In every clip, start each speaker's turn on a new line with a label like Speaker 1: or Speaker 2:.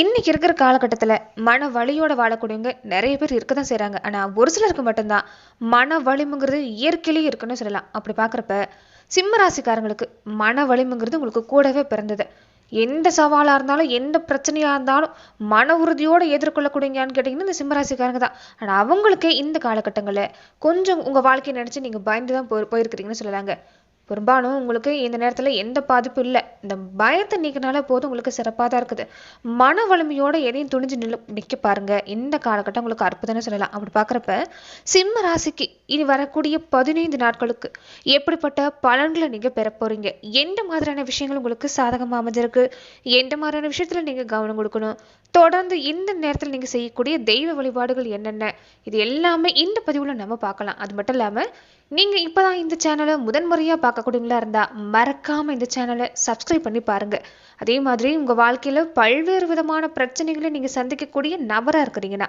Speaker 1: இன்னைக்கு இருக்கிற காலகட்டத்தில் மன வலியோட வாழக்கூடியவங்க நிறைய பேர் இருக்க தான் செய்கிறாங்க ஆனால் ஒரு சிலருக்கு மட்டும்தான் மன வலிமுங்கிறது இயற்கையிலேயே இருக்குன்னு சொல்லலாம். அப்படி பார்க்குறப்ப சிம்ம ராசிக்காரங்களுக்கு மன வலிமுங்கிறது உங்களுக்கு கூடவே பிறந்தது. எந்த சவாலாக இருந்தாலும் எந்த பிரச்சனையாக இருந்தாலும் மன உறுதியோடு எதிர்கொள்ளக்கூடியங்கன்னு கேட்டிங்கன்னா இந்த சிம்மராசிக்காரங்க தான். ஆனால் அவங்களுக்கே இந்த காலகட்டங்களில் கொஞ்சம் உங்கள் வாழ்க்கையை நினச்சி நீங்கள் பயந்து தான் போய் போயிருக்கிறீங்கன்னு சொல்லலாங்க. குர்பானும் உங்களுக்கு இந்த நேரத்தில் எந்த பாதிப்பும் இல்லை. இந்த பயத்தை நீக்கினாலே போதும் உங்களுக்கு சிறப்பாக தான் இருக்குது. மன வலிமையோட எதையும் துணிஞ்சு நில நிற்க பாருங்க. இந்த காலகட்டம் உங்களுக்கு அற்புதம்னு சொல்லலாம். அப்படி பார்க்குறப்ப சிம்ம ராசிக்கு இனி வரக்கூடிய பதினைந்து நாட்களுக்கு எப்படிப்பட்ட பலன்களை நீங்கள் பெற போகிறீங்க எந்த மாதிரியான விஷயங்கள் உங்களுக்கு சாதகமாக அமைஞ்சிருக்கு? எந்த மாதிரியான விஷயத்தில் நீங்கள் கவனம் கொடுக்கணும்? தொடர்ந்து இந்த நேரத்தில் நீங்கள் செய்யக்கூடிய தெய்வ வழிபாடுகள் என்னென்ன? இது எல்லாமே இந்த பதிவில் நம்ம பார்க்கலாம். அது மட்டும் இல்லாமல் நீங்கள் இப்போ தான் இந்த சேனலை முதன்முறையாக பார்க்கக்கூடியவங்களா இருந்தால் மறக்காமல் இந்த சேனலை சப்ஸ்கிரைப் பண்ணி பாருங்கள் அதே மாதிரி உங்கள் வாழ்க்கையில் பல்வேறு விதமான பிரச்சனைகளை நீங்கள் சந்திக்கக்கூடிய நபராக இருக்கிறீங்கன்னா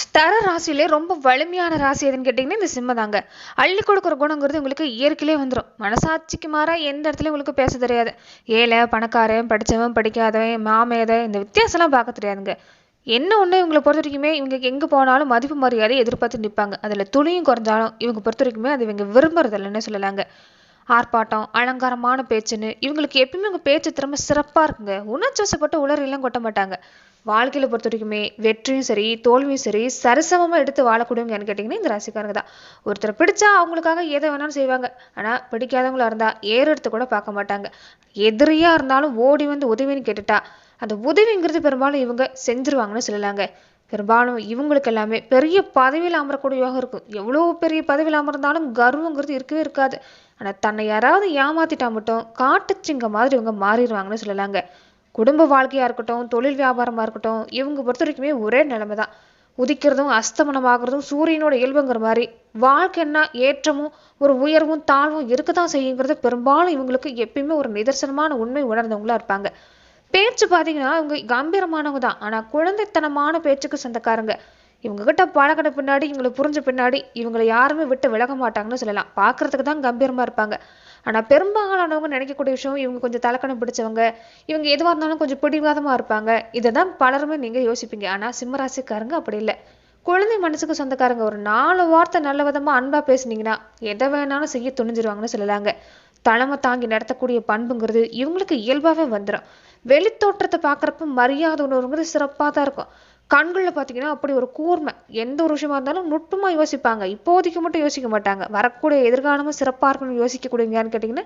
Speaker 1: ஸ்தர ராசியிலே ரொம்ப வலிமையான ராசி எதுன்னு கேட்டிங்கன்னா இந்த சிம்ம தாங்க. அள்ளி கொடுக்குற குணங்கிறது உங்களுக்கு இயற்கையிலே வந்துடும் மனசாட்சிக்கு மாறாக எந்த இடத்துலையும் உங்களுக்கு பேச தெரியாது. ஏழை பணக்காரன் படித்தவன் படிக்காதவன் மாமேதை இந்த வித்தியாசம்லாம் பார்க்க தெரியாதுங்க. என்ன ஒன்று இவங்களை பொறுத்த வரைக்குமே இவங்க எங்கே போனாலும் மதிப்பு மரியாதை எதிர்பார்த்து நிற்பாங்க அதில் துணியும் குறைஞ்சாலும் இவங்க பொறுத்த வரைக்குமே அது இவங்க விரும்புறதில்லைன்னு சொல்லலாங்க. ஆர்ப்பாட்டம் அலங்காரமான பேச்சுன்னு இவங்களுக்கு எப்பயுமே உங்கள் பேச்சு திறமை சிறப்பாக இருக்குங்க. உணர்ச்சவசப்பட்டு உளறியெல்லாம் கொட்ட மாட்டாங்க. வாழ்க்கையில் பொறுத்த வரைக்குமே வெற்றியும் சரி தோல்வியும் சரி சரிசமமாக எடுத்து வாழக்கூடியவங்கன்னு கேட்டிங்கன்னா இந்த ராசிக்காரங்க தான். ஒருத்தரை பிடிச்சா அவங்களுக்காக எதை வேணாலும் செய்வாங்க. ஆனால் பிடிக்காதவங்களா இருந்தால் ஏறு எடுத்து கூட பார்க்க மாட்டாங்க. எதிரியாக இருந்தாலும் ஓடி வந்து உதவின்னு கேட்டுட்டா அந்த உதவிங்கிறது பெரும்பாலும் இவங்க செஞ்சுருவாங்கன்னு சொல்லலாங்க. பெரும்பாலும் இவங்களுக்கு எல்லாமே பெரிய பதவியில் அமரக்கூடியவாக இருக்கும். எவ்வளோ பெரிய பதவியில் அமர்ந்தாலும் கர்வங்கிறது இருக்கவே இருக்காது. ஆனால் தன்னை யாராவது ஏமாத்திட்டா மட்டும் காட்டுச்சிங்க மாதிரி இவங்க மாறிடுவாங்கன்னு சொல்லலாங்க. குடும்ப வாழ்க்கையாக இருக்கட்டும் தொழில் வியாபாரமாக இருக்கட்டும் இவங்க பொறுத்த வரைக்குமே ஒரே நிலைமை தான் உதிக்கிறதும் அஸ்தமனமாகிறதும் சூரியனோட இயல்புங்கிற மாதிரி. வாழ்க்கைன்னா ஏற்றமும் ஒரு உயர்வும் தாழ்வும் இருக்க தான் செய்யுங்கிறது பெரும்பாலும் இவங்களுக்கு எப்பயுமே ஒரு நிதர்சனமான உண்மை உணர்ந்தவங்களா இருப்பாங்க. பேச்சு பார்த்தீங்கன்னா இவங்க கம்பீரமானவங்க தான். ஆனால் குழந்தைத்தனமான பேச்சுக்கு சொந்தக்காரங்க. இவங்ககிட்ட பழகின பின்னாடி இவங்களை புரிஞ்ச பின்னாடி இவங்களை யாருமே விட்டு விலக மாட்டாங்கன்னு சொல்லலாம். பார்க்கறதுக்கு தான் கம்பீரமாக இருப்பாங்க. ஆனால் பெரும்பாலானவங்க நினைக்கக்கூடிய விஷயம் இவங்க கொஞ்சம் தலக்கணம் பிடிச்சவங்க இவங்க எதுவாக இருந்தாலும் கொஞ்சம் பிடிவாதமாக இருப்பாங்க. இதை தான் பலருமே நீங்கள் யோசிப்பீங்க. ஆனால் சிம்மராசிக்காரங்க அப்படி இல்லை. குழந்தை மனசுக்கு சொந்தக்காரங்க ஒரு நாலு வார்த்தை நல்ல விதமாக அன்பாக பேசுனீங்கன்னா எதை வேணாலும் செய்ய துணிஞ்சிருவாங்கன்னு சொல்லலாங்க. தலைமை தாங்கி நடத்தக்கூடிய பண்புங்கிறது இவங்களுக்கு இயல்பாகவே வந்துடும் வெளித்தோற்றத்தை பார்க்குறப்ப மரியாதை உணர்வுங்கிறது சிறப்பாக தான் இருக்கும். கண்களில் பார்த்தீங்கன்னா அப்படி ஒரு கூர்மை. எந்த ஒரு விஷயமா இருந்தாலும் நுட்பமாக யோசிப்பாங்க. இப்போதைக்கு மட்டும் யோசிக்க மாட்டாங்க. வரக்கூடிய எதிர்காலமும் சிறப்பாக இருக்கணும்னு யோசிக்கக்கூடியங்கன்னு கேட்டிங்கன்னா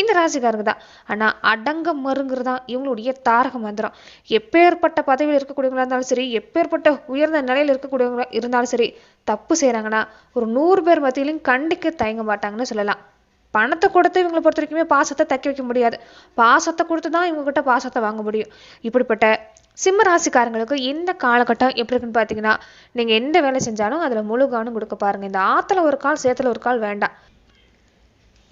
Speaker 1: இந்த ராசிக்காரங்க தான். ஆனால் அடங்க மருங்கிறது தான் இவங்களுடைய தாரக மந்திரம். எப்பேற்பட்ட பதவியில் இருக்கக்கூடியவங்களா இருந்தாலும் சரி எப்பேற்பட்ட உயர்ந்த நிலையில் இருக்கக்கூடியவங்களா இருந்தாலும் சரி தப்பு செய்கிறாங்கன்னா ஒரு நூறு பேர் மத்தியிலையும் கண்டிக்க தயங்க மாட்டாங்கன்னு சொல்லலாம். பணத்தை கொடுத்து இவங்களை பொறுத்த வரைக்குமே பாசத்தை தக்க வைக்க முடியாது. பாசத்தை கொடுத்து தான் இவங்ககிட்ட பாசத்தை வாங்க முடியும். இப்படிப்பட்ட சிம்ம ராசிக்காரங்களுக்கு இந்த காலகட்டம் எப்படி இருக்குன்னு பார்த்தீங்கன்னா நீங்கள் எந்த வேலை செஞ்சாலும் அதில் முழு கவனம் கொடுக்க பாருங்க. இந்த ஆற்றுல ஒரு கால் சேத்துல ஒரு கால் வேண்டாம்.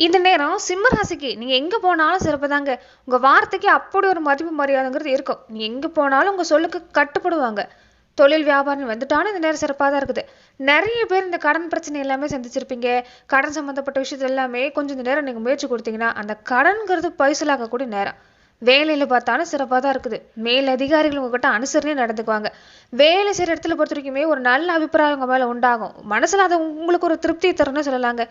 Speaker 1: இந்த நேரம் சிம்ம ராசிக்கு நீங்கள் எங்கே போனாலும் சிறப்பு தாங்க. உங்கள் வார்த்தைக்கு அப்படி ஒரு மதிப்பு மரியாதைங்கிறது இருக்கும். நீங்கள் எங்கே போனாலும் உங்கள் சொல்லுக்கு கட்டுப்படுவாங்க. தொழில் வியாபாரம் வந்துட்டாலும் இந்த நேரம் சிறப்பாக தான் இருக்குது. நிறைய பேர் இந்த கடன் பிரச்சனை எல்லாமே சந்திச்சிருப்பீங்க. கடன் சம்மந்தப்பட்ட விஷயத்துல எல்லாமே கொஞ்சம் இந்த நேரம் நீங்கள் முயற்சி கொடுத்தீங்கன்னா அந்த கடன்கிறது பைசலாகக்கூடிய நேரம். வேலையில் பார்த்தாலும் சிறப்பாக தான் இருக்குது. மேல் அதிகாரிகள் உங்ககிட்ட அனுசரணை நடந்துக்குவாங்க. வேலை செய்கிற இடத்துல பொறுத்த வரைக்குமே ஒரு நல்ல அபிப்பிராயம் உங்கள் மேலே உண்டாகும். மனசில் அது உங்களுக்கு ஒரு திருப்தியை தரும்னு சொல்லலாங்க.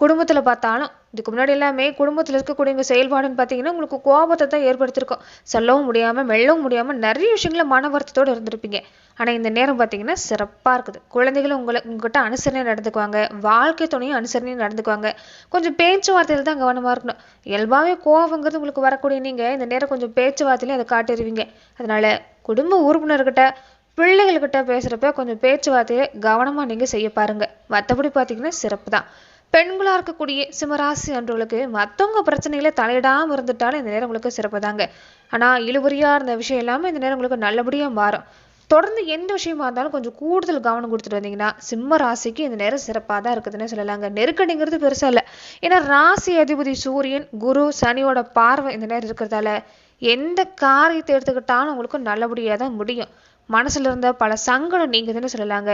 Speaker 1: குடும்பத்தில் பார்த்தாலும் இதுக்கு முன்னாடி எல்லாமே குடும்பத்தில் இருக்கக்கூடிய செயல்பாடுன்னு பார்த்தீங்கன்னா உங்களுக்கு கோபத்தை தான் ஏற்படுத்தியிருக்கும். சொல்லவும் முடியாமல் மெல்லவும் முடியாமல் நிறைய விஷயங்கள மன வருத்தத்தோடு இருந்திருப்பீங்க. ஆனால் இந்த நேரம் பார்த்தீங்கன்னா சிறப்பாக இருக்குது. குழந்தைகளும் உங்களை உங்ககிட்ட அனுசரணை நடந்துக்குவாங்க. வாழ்க்கை துணையும் அனுசரணை நடந்துக்குவாங்க. கொஞ்சம் பேச்சுவார்த்தையில் தான் கவனமாக இருக்கணும். இயல்பாகவே கோபங்கிறது உங்களுக்கு வரக்கூடிய நீங்கள் இந்த நேரம் கொஞ்சம் பேச்சுவார்த்தையிலையும் அதை காட்டிடுவீங்க. அதனால குடும்ப உறுப்பினர்கிட்ட பிள்ளைகள்கிட்ட பேசுகிறப்ப கொஞ்சம் பேச்சுவார்த்தையை கவனமாக நீங்கள் செய்ய பாருங்க. மற்றபடி பார்த்தீங்கன்னா சிறப்பு தான். பெண்களாக இருக்கக்கூடிய சிம்மராசி அன்றவங்களுக்கு மற்றவங்க பிரச்சனைகளை தலையிடாமல் இருந்துட்டாலும் இந்த நேரம் உங்களுக்கு சிறப்பு தாங்க. ஆனால் இழுபறியாக இருந்த விஷயம் எல்லாமே இந்த நேரம் உங்களுக்கு நல்லபடியாக மாறும். தொடர்ந்து எந்த விஷயமா இருந்தாலும் கொஞ்சம் கூடுதல் கவனம் கொடுத்துட்டு வந்தீங்கன்னா சிம்ம ராசிக்கு இந்த நேரம் சிறப்பாக தான் இருக்குதுன்னு சொல்லலாங்க. நெருக்கடிங்கிறது பெருசா இல்லை. ஏன்னா ராசி அதிபதி சூரியன் குரு சனியோட பார்வை இந்த நேரம் இருக்கிறதால எந்த காரியத்தை எடுத்துக்கிட்டாலும் உங்களுக்கு நல்லபடியாக தான் முடியும். மனசுல இருந்த பல சங்கடம் நீங்குதுன்னு சொல்லலாங்க.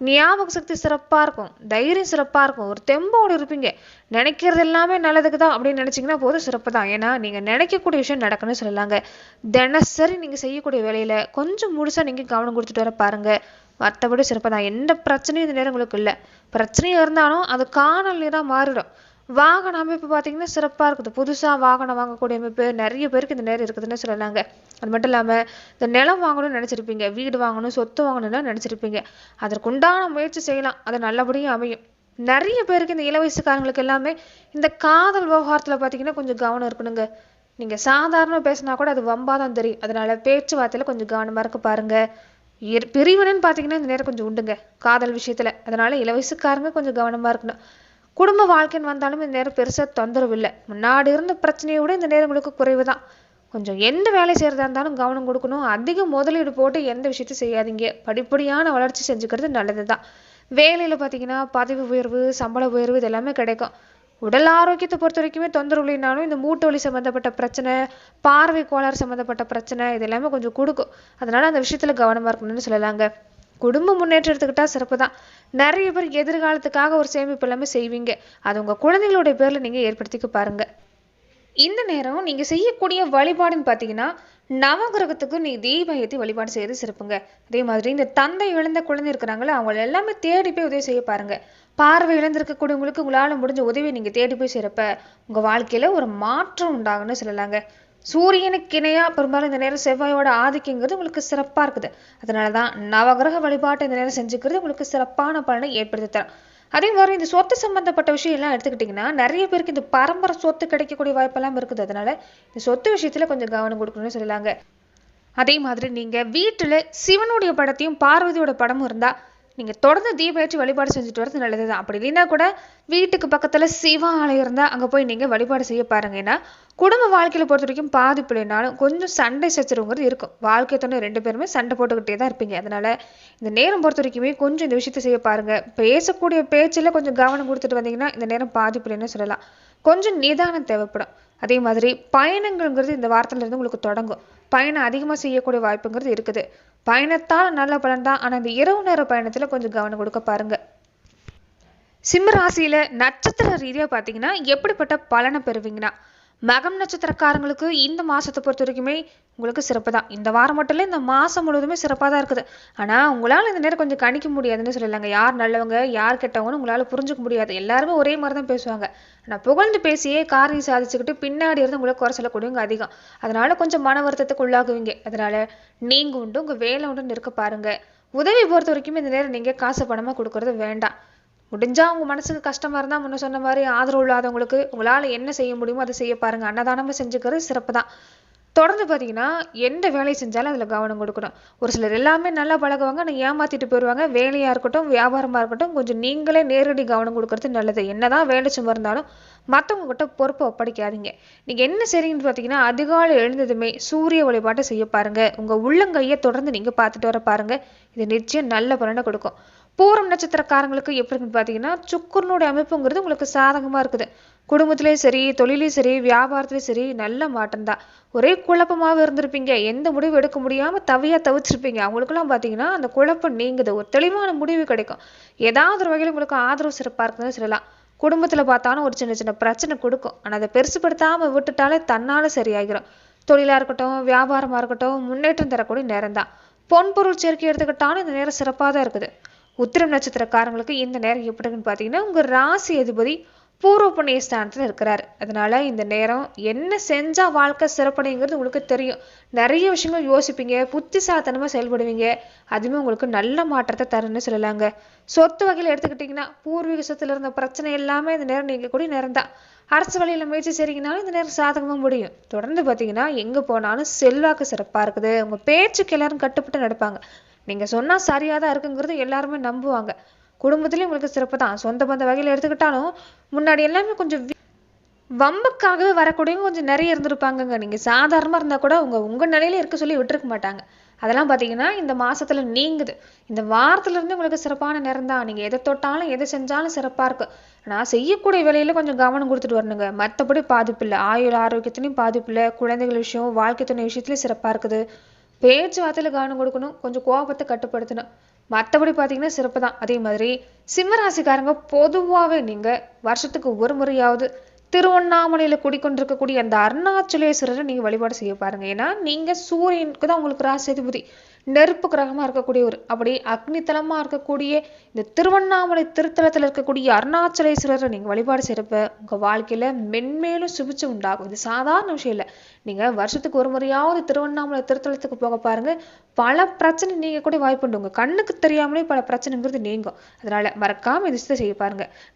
Speaker 1: ஞாபக சக்தி சிறப்பா இருக்கும். தைரியம் சிறப்பா இருக்கும். ஒரு தெம்போடு இருப்பீங்க. நினைக்கிறது எல்லாமே நல்லதுக்கு தான் அப்படின்னு நினைச்சீங்கன்னா போதும் சிறப்பு தான் ஏன்னா நீங்க நினைக்கக்கூடிய விஷயம் நடக்குன்னு சொல்லலாங்க. தினசரி நீங்க செய்யக்கூடிய வேலையில கொஞ்சம் முழுசாக நீங்க கவனம் கொடுத்துட்டு வர பாருங்க. மற்றபடி சிறப்பு தான் எந்த பிரச்சனையும் இந்த நேரம் உங்களுக்கு இல்லை. பிரச்சனையாக இருந்தாலும் அது காணல் நேராக மாறிடும். வாகன அமைப்பு பார்த்தீங்கன்னா சிறப்பாக இருக்குது. புதுசாக வாகனம் வாங்கக்கூடிய அமைப்பு நிறைய பேருக்கு இந்த நேரம் இருக்குதுன்னு சொல்லலாங்க. அது மட்டும் இல்லாமல் இந்த நிலம் வாங்கணும்னு நினச்சிருப்பீங்க வீடு வாங்கணும் சொத்து வாங்கணும்னு நினச்சிருப்பீங்க. அதற்குண்டான முயற்சி செய்யலாம். அது நல்லபடியும் அமையும். நிறைய பேருக்கு இந்த இள வயசுக்காரங்களுக்கு எல்லாமே இந்த காதல் விவகாரத்தில் பார்த்தீங்கன்னா கொஞ்சம் கவனம் இருக்கணுங்க. நீங்கள் சாதாரணமாக பேசினா கூட அது வம்பாக தான் தெரியும். அதனால பேச்சுவார்த்தையில் கொஞ்சம் கவனமாக இருக்க பாருங்க. இர்- பிரிவினைன்னு பார்த்தீங்கன்னா இந்த நேரம் கொஞ்சம் உண்டுங்க. காதல் விஷயத்தில். அதனால இளவயசுக்காரங்க கொஞ்சம் கவனமாக இருக்கணும். குடும்ப வாழ்க்கைன்னு வந்தாலும் இந்த நேரம் பெருசாக தொந்தரவு இல்லை. முன்னாடி இருந்த பிரச்சனையை விட இந்த நேரம் உங்களுக்கு குறைவு தான் கொஞ்சம் எந்த வேலை செய்கிறதா இருந்தாலும் கவனம் கொடுக்கணும். அதிக முதலீடு போட்டு எந்த விஷயத்தையும் செய்யாதீங்க. படிப்படியான வளர்ச்சி செஞ்சுக்கிறது நல்லது தான் வேலையில் பார்த்தீங்கன்னா பதவி உயர்வு சம்பள உயர்வு இது எல்லாமே கிடைக்கும். உடல் ஆரோக்கியத்தை பொறுத்த வரைக்குமே தொந்தரவு இல்லைனாலும் இந்த மூட்டு வலி சம்மந்தப்பட்ட பிரச்சனை பார்வை கோளாறு சம்மந்தப்பட்ட பிரச்சனை இது எல்லாமே கொஞ்சம் கொடுக்கும். அதனால அந்த விஷயத்தில் கவனமாக இருக்கணும்னு சொல்லலாங்க. குடும்ப முன்னேற்றம் எடுத்துக்கிட்டா சிறப்பு தான் நிறைய பேர் எதிர்காலத்துக்காக ஒரு சேமிப்பு எல்லாமே செய்வீங்க. அது உங்க குழந்தைகளுடைய பேர்ல நீங்க ஏற்படுத்திக்க பாருங்க. இந்த நேரம் நீங்க செய்யக்கூடிய வழிபாடுன்னு பார்த்தீங்கன்னா நவகிரகத்துக்கு நீ தீபம் ஏற்றி வழிபாடு செய்யறது சிறப்புங்க. அதே மாதிரி இந்த தந்தை இழந்த குழந்தை இருக்கிறாங்களே அவங்கள எல்லாமே தேடி போய் உதவி செய்ய பாருங்க. பார்வை இழந்திருக்கக்கூடியவங்களுக்கு உங்களால முடிஞ்ச உதவியை நீங்க தேடி போய் செய்யறப்ப உங்க வாழ்க்கையில ஒரு மாற்றம் உண்டாகும்னு சொல்லலாங்க. சூரியனுக்கு இணையாக பெரும்பாலும் இந்த நேரம் செவ்வாயோட ஆதிக்கங்கிறது உங்களுக்கு சிறப்பா இருக்குது. அதனாலதான் நவகிரக வழிபாட்டை இந்த நேரம் செஞ்சுக்கிறது உங்களுக்கு சிறப்பான பலனை ஏற்படுத்தி தரும். அதே மாதிரி இந்த சொத்து சம்பந்தப்பட்ட விஷயம் எல்லாம் எடுத்துக்கிட்டிங்கன்னா நிறைய பேருக்கு இந்த பரம்பரை சொத்து கிடைக்கக்கூடிய வாய்ப்பெல்லாம் இருக்குது. அதனால இந்த சொத்து விஷயத்துல கொஞ்சம் கவனம் கொடுக்கணும்னு சொல்லலாங்க அதே மாதிரி நீங்க வீட்டுல சிவனுடைய படத்தையும் பார்வதியோட படமும் இருந்தா நீங்க தொடர்ந்து தீபேற்றி வழிபாடு செஞ்சுட்டு வரது நல்லதுதான். அப்படி இல்லைன்னா கூட வீட்டுக்கு பக்கத்துல சிவா ஆலயம் இருந்தால் அங்க போய் நீங்க வழிபாடு செய்ய பாருங்க. ஏன்னா குடும்ப வாழ்க்கையில பொறுத்த வரைக்கும் பாதிப்பு இல்லைனாலும் கொஞ்சம் சண்டை சச்சரவுங்கிறது இருக்கும். வாழ்க்கை துணை ரெண்டு பேருமே சண்டை போட்டுக்கிட்டே தான் இருப்பீங்க. அதனால இந்த நேரம் பொறுத்த வரைக்குமே கொஞ்சம் இந்த விஷயத்த செய்ய பாருங்க. பேசக்கூடிய பேச்சுல கொஞ்சம் கவனம் கொடுத்துட்டு வந்தீங்கன்னா இந்த நேரம் பாதிப்பு இல்லைன்னு சொல்லலாம். கொஞ்சம் நிதானம் தேவைப்படும். அதே மாதிரி பயணங்கள்ங்கிறது இந்த வாரத்துல இருந்து உங்களுக்கு தொடங்கும். பயணம் அதிகமாக செய்யக்கூடிய வாய்ப்புங்கிறது இருக்குது. பயணத்தால் நல்ல பலன் தான். ஆனால் இந்த இரவு நேர பயணத்தில் கொஞ்சம் கவனம் கொடுக்க பாருங்க. சிம்ம ராசியில் நட்சத்திர ரீதியா பார்த்தீங்கன்னா எப்படிப்பட்ட பலனை பெறுவீங்கன்னா? மகம் நட்சத்திரக்காரங்களுக்கு இந்த மாதத்தை பொறுத்த வரைக்குமே உங்களுக்கு சிறப்பு தான் இந்த வாரம் மட்டும் இல்லை இந்த மாதம் முழுவதுமே சிறப்பாக தான் இருக்குது. ஆனால் உங்களால் இந்த நேரம் கொஞ்சம் கணிக்க முடியாதுன்னு சொல்லலாங்க. யார் நல்லவங்க யார் கெட்டவங்கன்னு உங்களால் புரிஞ்சுக்க முடியாது. எல்லாருமே ஒரே மாதிரி தான் பேசுவாங்க. ஆனால் புகழ்ந்து பேசியே காரியம் சாதிச்சுக்கிட்டு பின்னாடி இருந்து உங்களை குறை சொல்லக்கூடியவங்க அதிகம். அதனால் கொஞ்சம் மன வருத்தத்துக்கு உள்ளாகுவீங்க. அதனால் நீங்கள் உண்டு உங்கள் வேலை உண்டுன்னு இருக்க பாருங்கள் உதவி பொறுத்த வரைக்கும் இந்த நேரம் நீங்கள் காசு பணமாக கொடுக்கறது வேண்டாம். முடிஞ்சால் உங்கள் மனசுக்கு கஷ்டமா இருந்தால் முன்ன சொன்ன மாதிரி ஆதரவு இல்லாதவங்களுக்கு உங்களால் என்ன செய்ய முடியுமோ அதை செய்ய பாருங்க. அன்னதானமாக செஞ்சுக்கிறது சிறப்பு தான். தொடர்ந்து பார்த்தீங்கன்னா எந்த வேலையை செஞ்சாலும் அதில் கவனம் கொடுக்கணும். ஒரு சிலர் எல்லாமே நல்லா பழகுவாங்க ஆனால் ஏமாத்திட்டு போயிடுவாங்க வேலையாக இருக்கட்டும் வியாபாரமாக இருக்கட்டும் கொஞ்சம் நீங்களே நேரடி கவனம் கொடுக்கறது நல்லது. என்னதான் வேலை சும்மா இருந்தாலும் மற்றவங்க கிட்ட பொறுப்பை ஒப்படைக்காதீங்க. நீங்கள் என்ன செய்றீங்கன்னு பார்த்தீங்கன்னா அதிகாலை எழுந்ததுமே சூரிய வழிபாட்டை செய்ய பாருங்க. உங்கள் உள்ளங்கையை தொடர்ந்து நீங்கள் பார்த்துட்டு வர பாருங்க. இது நிச்சயம் நல்ல பலனை கொடுக்கும். பூரம் நட்சத்திரக்காரங்களுக்கு எப்படி பார்த்தீங்கன்னா சுக்கரனுடைய அமைப்புங்கிறது உங்களுக்கு சாதகமாக இருக்குது. குடும்பத்திலேயும் சரி தொழிலையும் சரி வியாபாரத்துலேயும் சரி நல்ல மாற்றம் தான் ஒரே குழப்பமாவே இருந்திருப்பீங்க. எந்த முடிவு எடுக்க முடியாம தவியா தவிச்சிருப்பீங்க. அவங்களுக்கெல்லாம் பார்த்தீங்கன்னா அந்த குழப்பம் நீங்குது. ஒரு தெளிவான முடிவு கிடைக்கும். ஏதாவது ஒரு வகையில் உங்களுக்கு ஆதரவு சிறப்பாக இருக்குதுன்னு சொல்லலாம். குடும்பத்துல பார்த்தாலும் ஒரு சின்ன சின்ன பிரச்சனை கொடுக்கும். ஆனா அதை பெருசுப்படுத்தாமல் விட்டுட்டாலே தன்னால சரியாகிரும். தொழிலா இருக்கட்டும் வியாபாரமா இருக்கட்டும் முன்னேற்றம் தரக்கூடிய நேரம் தான் பொன்பொருள் சேர்க்கை எடுத்துக்கிட்டாலும் இந்த நேரம் சிறப்பாக தான் இருக்குது. உத்திரம் நட்சத்திரக்காரங்களுக்கு இந்த நேரம் எப்படி இருக்குன்னு பார்த்தீங்கன்னா உங்கள் ராசி அதிபதி பூர்வ புண்ணிய ஸ்தானத்தில் இருக்கிறார். அதனால இந்த நேரம் என்ன செஞ்சால் வாழ்க்கை சிறப்படைங்கிறது உங்களுக்கு தெரியும். நிறைய விஷயங்கள் யோசிப்பீங்க புத்திசாத்தனமாக செயல்படுவீங்க. அதுவுமே உங்களுக்கு நல்ல மாற்றத்தை தரும்னு சொல்லலாங்க. சொத்து வகையில் எடுத்துக்கிட்டிங்கன்னா பூர்வீக சொத்துல இருந்த பிரச்சனை எல்லாமே இந்த நேரம் நீங்கள் கூட நேரம் தான் அரசு வழியில் முயற்சி செய்கிறீங்கனாலும் இந்த நேரம் சாதகமாக முடியும். தொடர்ந்து பார்த்தீங்கன்னா எங்கே போனாலும் செல்வாக்கு சிறப்பாக இருக்குது. உங்கள் பேச்சுக்கு எல்லாரும் கட்டுப்பட்டு நடப்பாங்க. நீங்கள் சொன்னால் சரியாக தான் இருக்குங்கிறது எல்லாருமே நம்புவாங்க. குடும்பத்துலேயும் உங்களுக்கு சிறப்பு தான். சொந்த பந்த வகையில் எடுத்துக்கிட்டாலும் முன்னாடி எல்லாமே கொஞ்சம் வம்புக்காகவே வரக்கூடியவங்க கொஞ்சம் நிறைய இருந்திருப்பாங்கங்க. நீங்கள் சாதாரணமாக இருந்தால் கூட உங்கள் உங்கள் நிலையில இருக்க சொல்லி விட்டுருக்க மாட்டாங்க. அதெல்லாம் பார்த்தீங்கன்னா இந்த மாசத்துல நீங்குது. இந்த வாரத்துலேருந்து உங்களுக்கு சிறப்பான நேரம் தான். நீங்கள் எதை தொட்டாலும் எதை செஞ்சாலும் சிறப்பாக இருக்கும் ஆனால் செய்யக்கூடிய வேலையில கொஞ்சம் கவனம் கொடுத்துட்டு வரணுங்க. மற்றபடி பாதிப்பு இல்லை. ஆயுள் ஆரோக்கியத்துலையும் பாதிப்பு இல்லை. குழந்தைகள் விஷயம் வாழ்க்கை துணை விஷயத்துலையும் சிறப்பாக இருக்குது. பேச்சுவார்த்தையில் கவனம் கொடுக்கணும் கொஞ்சம் கோபத்தை கட்டுப்படுத்தணும். மற்றபடி பார்த்தீங்கன்னா சிறப்பு தான். அதே மாதிரி சிம்மராசிக்காரங்க பொதுவாகவே நீங்க வருஷத்துக்கு ஒரு முறையாவது திருவண்ணாமலையில குடிக்கொண்டிருக்கக்கூடிய அந்த அருணாச்சலேஸ்வரரை நீங்க வழிபாடு செய்ய பாருங்க. ஏன்னா நீங்க சூரியனுக்கு தான் உங்களுக்கு ராசிதிபதி நெருப்பு கிரகமா இருக்கக்கூடியவர். அப்படி அக்னித்தலமா இருக்கக்கூடிய இந்த திருவண்ணாமலை திருத்தலத்துல இருக்கக்கூடிய அருணாச்சலேஸ்வரரை நீங்க வழிபாடு செய்கிறப்ப உங்க வாழ்க்கையில மென்மேலும் சுபிச்சு உண்டாகும். இது சாதாரண விஷயம் இல்லை. நீங்க வருஷத்துக்கு ஒரு முறையாவது திருவண்ணாமலை திருத்தலத்துக்கு போக பாருங்க. பல பிரச்சனை நீங்க கூட வாய்ப்புண்டு. உங்க கண்ணுக்கு தெரியாமலே பல பிரச்சனைங்கிறது நீங்கும். அதனால மறக்காம இது செய்ய பாருங்க.